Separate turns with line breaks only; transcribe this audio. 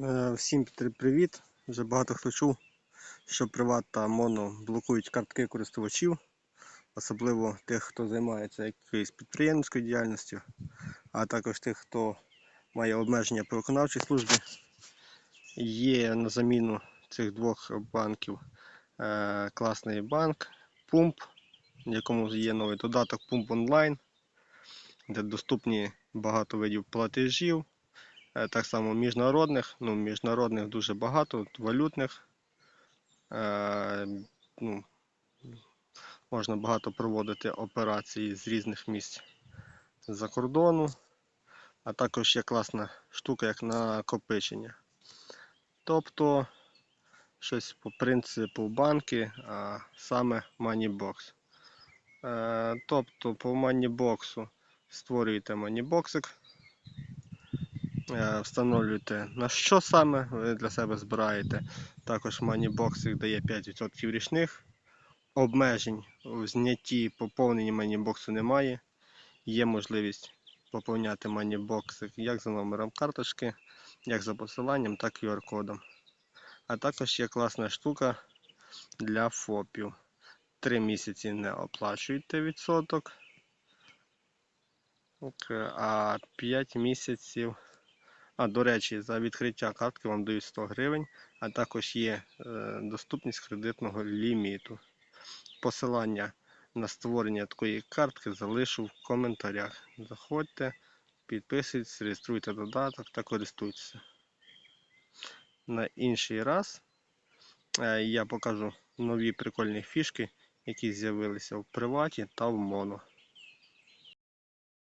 Е, Всім привіт! Вже багато хто чув, що приват та моно блокують картки користувачів, особливо тих, хто займається якоюсь підприємницькою діяльністю, а також тих, хто має обмеження по виконавчій службі. Є на заміну цих двох банків е, класний банк Пумп, в якому є новий додаток Pump Online, де доступні багато видів платежів. Е, Так само міжнародних, ну, міжнародних дуже багато, валютних. Е, ну, можна багато проводити операцій з різних місць за кордону. А також є класна штука, як накопичення. Тобто щось по принципу банки, а саме Moneybox. Е, тобто по Moneybox створюєте Moneyboxик. Е, Встановлюєте на що саме ви для себе збираєте. Також Moneybox дає 5% річних. Обмежень у знятті поповненні Moneybox немає. Є можливість поповняти Moneybox як за номером карточки, як за посиланням, так і QR-кодом. А також є класна штука для ФОПів. Три місяці не оплачуєте відсоток, Ок, а 5 місяців а, до речі, за відкриття картки вам дають 100 гривень, а також є е, доступність кредитного ліміту. Посилання на створення такої картки залишу в коментарях. Заходьте, підписуйтесь, реєструйте додаток та користуйтеся. На інший раз е, я покажу нові прикольні фішки, які з'явилися в приваті та в моно.